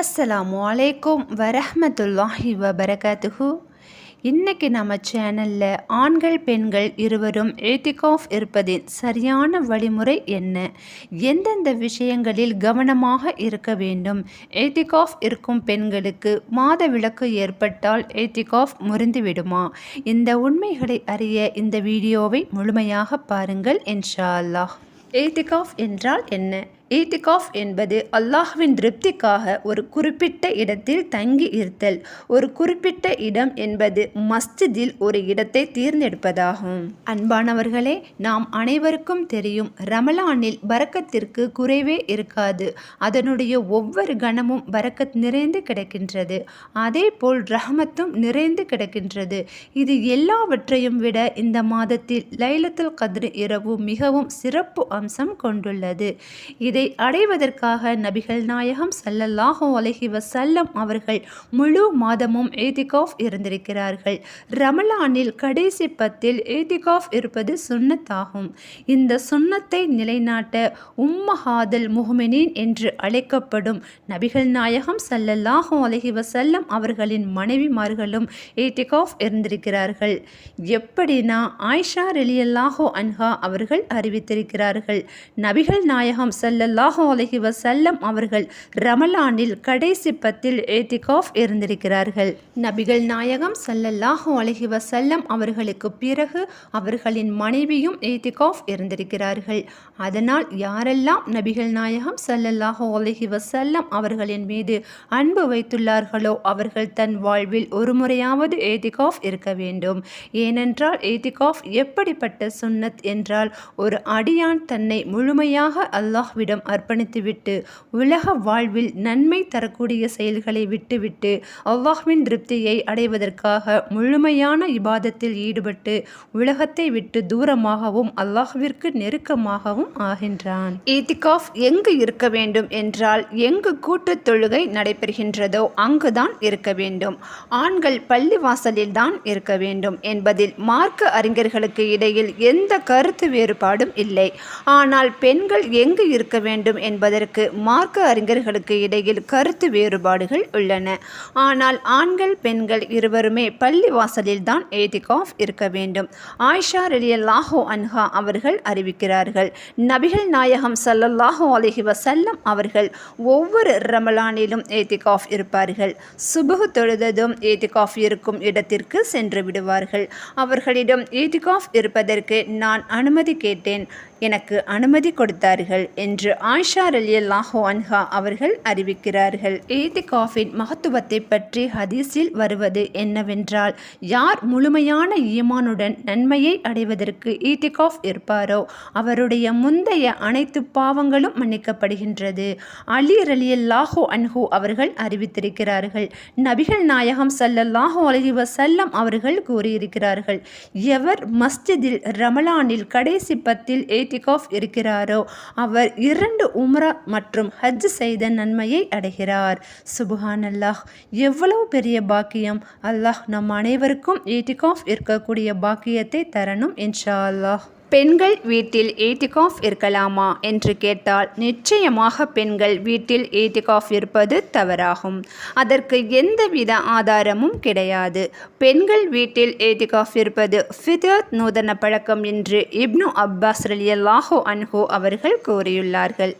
அஸ்ஸலாமு அலைக்கும் வரஹமத்துல்லாஹி வபரகாத்துஹு. இன்றைக்கி நம்ம சேனலில் ஆண்கள் பெண்கள் இருவரும் ஏத்திகாஃப் இருப்பதின் சரியான வழிமுறை என்ன? எந்தெந்த விஷயங்களில் கவனமாக இருக்க வேண்டும்? ஏத்திகாஃப் இருக்கும் பெண்களுக்கு மாத விளக்கு ஏற்பட்டால் ஏத்திகாஃப் முறிந்துவிடுமா இந்த உண்மைகளை அறிய இந்த வீடியோவை முழுமையாக பாருங்கள் இன்ஷா அல்லாஹ். ஏத்திகாஃப் என்றால் என்ன? ஈத்திகாஃப் என்பது அல்லாஹ்வின் திருப்திக்காக ஒரு குறிப்பிட்ட இடத்தில் தங்கி இருத்தல். ஒரு குறிப்பிட்ட இடம் என்பது மஸ்ஜிதில் ஒரு இடத்தை தேர்ந்தெடுப்பதாகும். அன்பானவர்களே நாம் அனைவருக்கும் தெரியும் ரமலானில் பரக்கத்திற்கு குறைவே இருக்காது. அதனுடைய ஒவ்வொரு கணமும் பரக்கத் நிறைந்து கிடக்கின்றது. அதே போல் ரஹமத்தும் நிறைந்து கிடக்கின்றது. இது எல்லாவற்றையும் விட இந்த மாதத்தில் லைலத்துல் கத்ர் இரவு மிகவும் சிறப்பு அம்சம் கொண்டுள்ளது. இதை அடைவதற்காக நபிகள் நாயகம் சல்லல்லாஹோ அலஹி வசல்லம் அவர்கள் முழு மாதமும் ஏதிகாஃப் இருந்திருக்கிறார்கள். ரமலானில் கடைசி பத்தில் ஏதிகாஃப் இருப்பது சுன்னத்தாகும் இந்த சுன்னத்தை நிலைநாட்ட உம்மஹாதல் முஹ்மினீன் என்று அழைக்கப்படும் நபிகள் நாயகம் சல்லல்லாஹோ அலஹி வசல்லம் அவர்களின் மனைவிமார்களும் ஏதிகாஃப் இருந்திருக்கிறார்கள். எப்படினா ஆயிஷா ரெலியல்லாஹோ அன்ஹா அவர்கள் அறிவித்திருக்கிறார்கள். நபிகள் நாயகம் செல்ல ஸல்லல்லாஹு அலஹி வசல்லம் அவர்கள் ரமலானில் கடைசி பத்தில் ஏத்திகாஃப் இருந்திருக்கிறார்கள். நபிகள் நாயகம் செல்லல்லாஹோ அலஹி வசல்லம் அவர்களுக்கு பிறகு அவர்களின் மனைவியும் ஏத்திகாஃப் இருந்திருக்கிறார்கள். அதனால் யாரெல்லாம் நபிகள் நாயகம் செல்லல்லாஹோ அலஹி வசல்லம் அவர்களின் மீது அன்பு வைத்துள்ளார்களோ அவர்கள் தன் வாழ்வில் ஒரு முறையாவது ஏத்திகாஃப் இருக்க வேண்டும். ஏனென்றால் ஏத்திகாஃப் எப்படிப்பட்ட சுன்னத் என்றால் ஒரு அடியான் தன்னை முழுமையாக அல்லாஹ்விடம் அர்ப்பணித்துவிட்டு உலக வாழ்வில் நன்மை தரக்கூடிய செயல்களை விட்டுவிட்டு அவ்வாஹ்வின் திருப்தியை அடைவதற்காக முழுமையான இபாதத்தில் ஈடுபட்டு உலகத்தை விட்டு தூரமாகவும் அல்லாஹ்விற்கு நெருக்கமாகவும் ஆகின்றான். ஈத்திகாஃப் எங்கு இருக்க வேண்டும் என்றால் எங்கு கூட்டுத் தொழுகை நடைபெறுகின்றதோ அங்குதான் இருக்க வேண்டும். ஆண்கள் பள்ளி வாசலில் தான் இருக்க வேண்டும் என்பதில் மார்க்க அறிஞர்களுக்கு இடையில் எந்த கருத்து வேறுபாடும் இல்லை. ஆனால் பெண்கள் எங்கு இருக்க வேண்டும் என்பதற்கு மார்க்க அறிஞர்களுக்கு இடையில் கருத்து வேறுபாடுகள் உள்ளன. ஆனால் ஆண்கள் பெண்கள் இருவருமே பள்ளி வாசலில் தான் ஏத்திகாஃப் இருக்க வேண்டும். ஆயிஷா ரலியல்லாஹு அன்ஹா அவர்கள் அறிவிக்கிறார்கள் நபிகள் நாயகம் சல்லல்லாஹோ அலைஹி செல்லம் அவர்கள் ஒவ்வொரு ரமலானிலும் ஏதிகாஃப் இருப்பார்கள். சுபுகு தொழுததும் ஏத்திகாஃப் இருக்கும் இடத்திற்கு சென்று விடுவார்கள். அவர்களிடம் ஏத்திகாஃப் இருப்பதற்கு நான் அனுமதி கேட்டேன். எனக்கு அனுமதி கொடுத்தார்கள் என்று ஆயிஷா ரலியல்லாஹு அன்ஹா அவர்கள் அறிவிக்கிறார்கள். ஏத்திகாஃபின் மகத்துவத்தை பற்றி ஹதீஸில் வருவது என்னவென்றால் யார் முழுமையான ஈமானுடன் நன்மையை அடைவதற்கு ஈதிகாஃப் இருப்பாரோ அவருடைய முந்தைய அனைத்து பாவங்களும் மன்னிக்கப்படுகின்றது. அலி ரலியல்லாஹு அன்ஹு அவர்கள் அறிவித்திருக்கிறார்கள். நபிகள் நாயகம் ஸல்லல்லாஹு அலைஹி வசல்லம் அவர்கள் கூறியிருக்கிறார்கள் எவர் மஸ்ஜிதில் ரமலானில் கடைசி பத்தில் ஏத்திகாஃப் இருக்கிறாரோ அவர் இரண்டு உம்ரா மற்றும் ஹஜ் செய்த நன்மையை அடைகிறார். சுபஹான் அல்லாஹ் எவ்வளவு பெரிய பாக்கியம். அல்லாஹ் நம் அனைவருக்கும் ஏத்திகாஃப் இருக்கக்கூடிய பாக்கியத்தை தரணும் இன்ஷா அல்லாஹ். பெண்கள் வீட்டில் ஏடிகாஃப் இருக்கலாமா என்று கேட்டால் நிச்சயமாக பெண்கள் வீட்டில் ஏடிகாஃப் இருப்பது தவறாகும். அதற்கு எந்தவித ஆதாரமும் கிடையாது. பெண்கள் வீட்டில் ஏடிகாஃப் இருப்பது ஃபிதத் நூதன பழக்கம் என்று இப்னு அப்பாஸ் ரலியல்லாஹு அன்ஹோ அவர்கள் கூறியுள்ளார்கள்.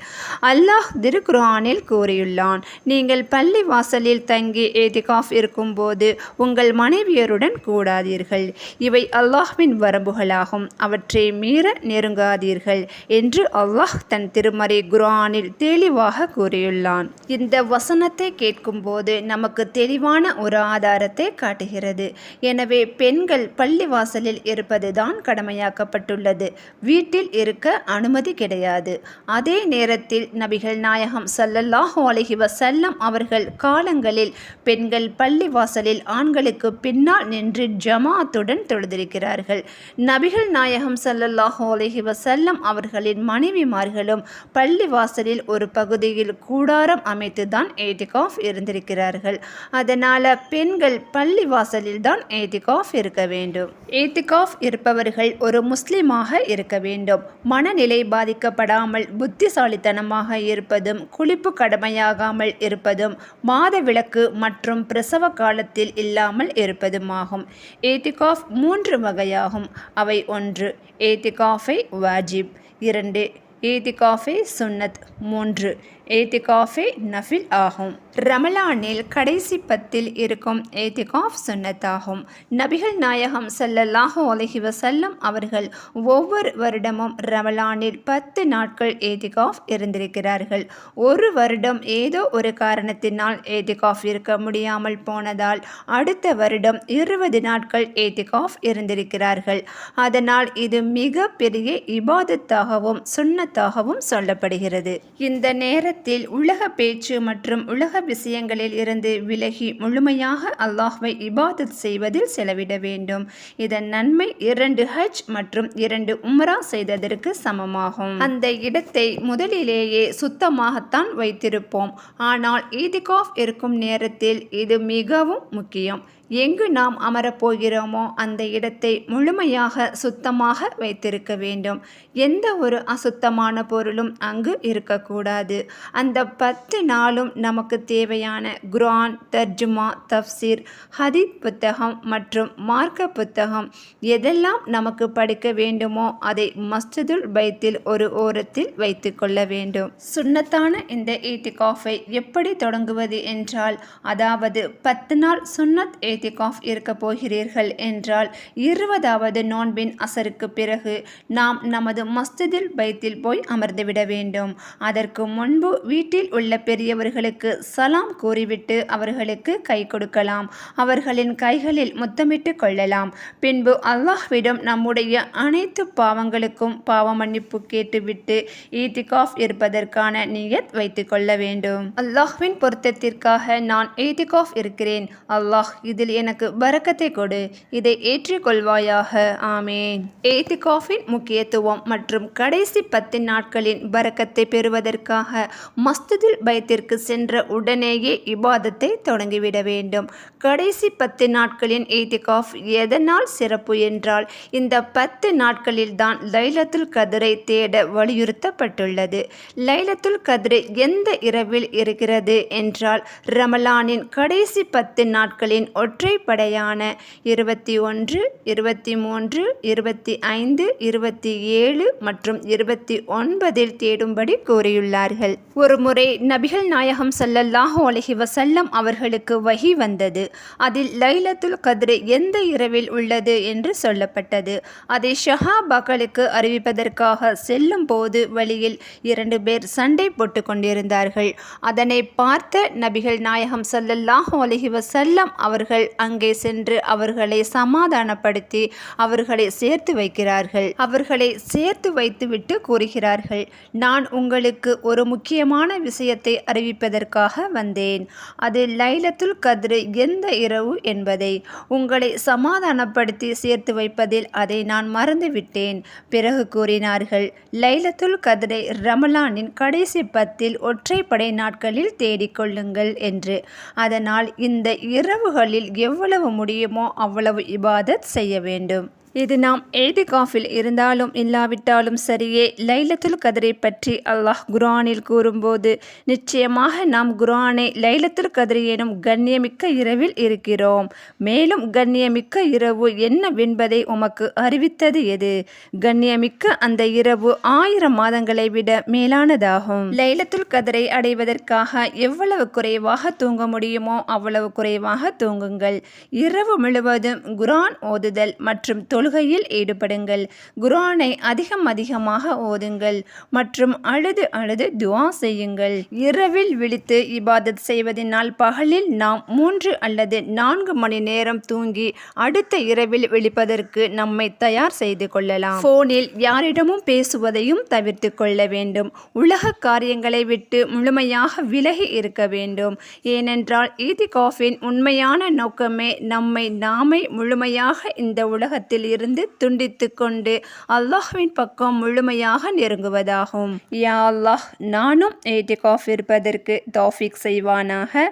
அல்லாஹ் திருக்குரானில் கூறியுள்ளான் நீங்கள் பள்ளி வாசலில் தங்கி ஏத்திகாஃப் இருக்கும்போது உங்கள் மனைவியருடன் கூடாதீர்கள். இவை அல்லாஹ்வின் வரம்புகளாகும். அவற்றை மீற நெருங்காதீர்கள் என்று அல்லாஹ் தன் திருமறை குரானில் தெளிவாக கூறியுள்ளான். இந்த வசனத்தை கேட்கும்போது நமக்கு தெளிவான ஒரு ஆதாரத்தை காட்டுகிறது. எனவே பெண்கள் பள்ளி வாசலில் இருப்பதுதான் கடமையாக்கப்பட்டுள்ளது. வீட்டில் இருக்க அனுமதி கிடையாது. அதே நேரத்தில் நபிகள் நாயகம் சல்லல்லாஹு அலஹி வசல்லம் அவர்கள் காலங்களில் பெண்கள் பள்ளி வாசலில் ஆண்களுக்கு பின்னால் நின்று ஜமாத்துடன் தொழுதிருக்கிறார்கள். நபிகள் நாயகம் சல்லல்லா ஸல்லல்லாஹு அலஹி வசல்லம் அவர்களின் மனைவிமார்களும் பள்ளிவாசலில் ஒரு பகுதியில் கூடாரம் அமைத்து தான் ஏதிகாஃப் இருந்திருக்கிறார்கள். அதனால் பெண்கள் பள்ளிவாசலில் தான் ஏதிகாஃப் இருக்க வேண்டும். ஏதிகாஃப் இருப்பவர்கள் ஒரு முஸ்லீமாக இருக்க வேண்டும். மனநிலை பாதிக்கப்படாமல் புத்திசாலித்தனமாக இருப்பதும் குளிப்பு கடமையாகாமல் இருப்பதும் மாத விளக்கு மற்றும் பிரசவ காலத்தில் இல்லாமல் இருப்பதுமாகும். ஏத்திகாஃப் மூன்று வகையாகும். அவை ஒன்று ஏத்திகாஃபை வாஜிப் இரண்டு ஏத்திகாஃபை சுன்னத் மூன்று. ஏத்திகாஃபே நஃபில் ஆகும். ரமலானில் கடைசி பத்தில் இருக்கும் ஏத்திகாஃப் சுன்னத்தாகும். நபிகள் நாயகம் ஸல்லல்லாஹு அலஹி வசல்லம் அவர்கள் ஒவ்வொரு வருடமும் ரமலானில் பத்து நாட்கள் ஏத்திகாஃப் இருந்திருக்கிறார்கள். ஒரு வருடம் ஏதோ ஒரு காரணத்தினால் ஏத்திகாஃப் இருக்க முடியாமல் போனதால் அடுத்த வருடம் இருபது நாட்கள் ஏத்திகாஃப் இருந்திருக்கிறார்கள். அதனால் இது மிக பெரிய இபாதத்தாகவும் சுன்னத்தாகவும் சொல்லப்படுகிறது. இந்த நேரத்தில் உலக பேச்சு மற்றும் உலக விஷயங்களில் இருந்து விலகி முழுமையாக அல்லாஹ்வை இபாதத் செய்வதில் செலவிட வேண்டும். இதன் நன்மை இரண்டு ஹஜ் மற்றும் இரண்டு உம்ரா செய்ததற்கு சமமாகும். அந்த இடத்தை முதலிலேயே சுத்தமாகத்தான் வைத்திருப்போம். ஆனால் ஈதிகாஃப் இருக்கும் நேரத்தில் இது மிகவும் முக்கியம். எங்கு நாம் அமரப்போகிறோமோ அந்த இடத்தை முழுமையாக சுத்தமாக வைத்திருக்க வேண்டும். எந்த ஒரு அசுத்தமான பொருளும் அங்கு இருக்கக்கூடாது. அந்த பத்து நாளும் நமக்கு தேவையான குரான் தர்ஜுமா தஃப்சீர் ஹதீத் புத்தகம் மற்றும் மார்க்க புத்தகம் எதெல்லாம் நமக்கு படிக்க வேண்டுமோ அதை மஸ்ஜிதுல் பைத்தில் ஒரு ஓரத்தில் வைத்து கொள்ள வேண்டும். சுண்ணத்தான இந்த ஈத்திகாஃபை எப்படி தொடங்குவது என்றால் அதாவது பத்து நாள் சுன்னத் ஏத்திகாஃப் இருக்க போகிறீர்கள் என்றால் இருபதாவது நோன்பின் அசருக்கு பிறகு நாம் நமது மஸ்திதில் பைத்தில் போய் அமர்ந்துவிட வேண்டும். அதற்கு முன்பு வீட்டில் உள்ள பெரியவர்களுக்கு சலாம் கூறிவிட்டு அவர்களுக்கு கை கொடுக்கலாம். அவர்களின் கைகளில் முத்தமிட்டு கொள்ளலாம். பின்பு அல்லாஹ்விடம் நம்முடைய அனைத்து பாவங்களுக்கும் பாவ மன்னிப்பு கேட்டுவிட்டு ஈத்திகாஃப் இருப்பதற்கான நியத் வைத்துக் கொள்ள வேண்டும். அல்லாஹ்வின் பொருத்தத்திற்காக நான் ஈத்திகாஃப் இருக்கிறேன். அல்லாஹ் இதில் எனக்கு வரக்கத்தை கொடு. இதை ஏற்றுக்கொள்வாயாக. ஆமேன். ஏத்திகாஃபின் முக்கியத்துவம் மற்றும் கடைசி பத்து நாட்களின் வரக்கத்தை பெறுவதற்காக மஸ்துதில் பயத்திற்கு சென்ற உடனேயே இபாதத்தை தொடங்கிவிட வேண்டும். கடைசி பத்து நாட்களின் ஏத்திகாஃப் எதனால் சிறப்பு என்றால் இந்த பத்து நாட்களில் தான் லைலத்துல் கதிரை தேட வலியுறுத்தப்பட்டுள்ளது. லைலத்துல் கதிரை எந்த இரவில் இருக்கிறது என்றால் ரமலானின் கடைசி பத்து நாட்களின் ஒற்றைப்படையான இருபத்தி ஒன்று இருபத்தி மூன்று இருபத்தி ஐந்து இருபத்தி ஏழு மற்றும் இருபத்தி ஒன்பதில் தேடும்படி கூறியுள்ளார்கள். ஒரு முறை நபிகள் நாயகம் ஸல்லல்லாஹு அலஹி வசல்லம் அவர்களுக்கு வகி வந்தது. அதில் லைலத்துல் கதிரை எந்த இரவில் உள்ளது என்று சொல்லப்பட்டது. அதை ஷஹாபாக்களுக்கு அறிவிப்பதற்காக செல்லும் போது வழியில் இரண்டு பேர் சண்டை போட்டு கொண்டிருந்தார்கள். அதனை பார்த்த நபிகள் நாயகம் ஸல்லல்லாஹு அலஹி வசல்லம் அவர்கள் அங்கே சென்று அவர்களை சமாதானப்படுத்தி அவர்களை சேர்த்து வைக்கிறார்கள். அவர்களை சேர்த்து வைத்துவிட்டு கூறுகிறார்கள் நான் உங்களுக்கு ஒரு முக்கியமான விஷயத்தை அறிவிப்பதற்காக வந்தேன். அது லைலத்துல் கத்ரு எந்த இரவு என்பதை. உங்களை சமாதானப்படுத்தி சேர்த்து வைப்பதில் அதை நான் மறந்துவிட்டேன் பிறகு கூறினார்கள். லைலத்துல் கதிரை ரமலானின் கடைசி பத்தில் ஒற்றைப்படை நாட்களில் தேடிக்கொள்ளுங்கள் என்று. அதனால் இந்த இரவுகளில் எவ்வளவு முடியுமோ அவ்வளவு இபாதத் செய்ய வேண்டும். இது நாம் ஏதிகாஃபில் இருந்தாலும் இல்லாவிட்டாலும் சரியே லைலத்துல் கதிரை பற்றி அல்லாஹ் குரானில் கூறும்போது நிச்சயமாக நாம் குரானை லைலத்துல் கதிரை எனும் கண்ணியமிக்க இரவில் இருக்கிறோம். மேலும் கண்ணியமிக்க இரவு என்னவென்பதை உமக்கு அறிவித்தது எது? கண்ணியமிக்க அந்த இரவு ஆயிரம் மாதங்களை விட மேலானதாகும். லைலத்துல் கதிரை அடைவதற்காக எவ்வளவு குறைவாக தூங்க முடியுமோ அவ்வளவு குறைவாக தூங்குங்கள். இரவு முழுவதும் குரான் ஓதுதல் மற்றும் தொழுகையில் ஈடுபடுங்கள். குரானை அதிகம் அதிகமாக ஓதுங்கள் மற்றும் அழுது அழுது துவா செய்யுங்கள். இரவில் விழித்து இபாதத் செய்வதனால் பகலில் நாம் மூன்று அல்லது நான்கு மணி நேரம் தூங்கி அடுத்த இரவில் விழிப்பதற்கு நம்மை தயார் செய்து கொள்ளலாம். போனில் யாரிடமும் பேசுவதையும் தவிர்த்து கொள்ள வேண்டும். உலக காரியங்களை விட்டு முழுமையாக விலகி இருக்க வேண்டும். ஏனென்றால் ஈதிகாஃபின் உண்மையான நோக்கமே நம்மை நாமே முழுமையாக இந்த உலகத்தில் இருந்து துண்டித்து கொண்டு அல்லாஹ்வின் பக்கம் முழுமையாக நெருங்குவதாகும். யா அல்லாஹ் நானும் ஏத்திகாஃப் இருப்பதற்கு தாஃபிக் செய்வானாக.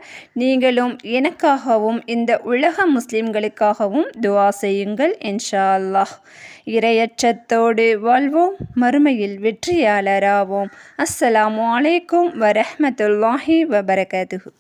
நீங்களும் எனக்காகவும் இந்த உலக முஸ்லிம்களுக்காகவும் துவா செய்யுங்கள் இன்ஷா அல்லாஹ். இரையற்றத்தோடு வாழ்வோம் மறுமையில் வெற்றியாளராவோம். அஸ்ஸலாமு அலைக்கும் வரஹமத்துல்லாஹி வபரகாத்துஹு.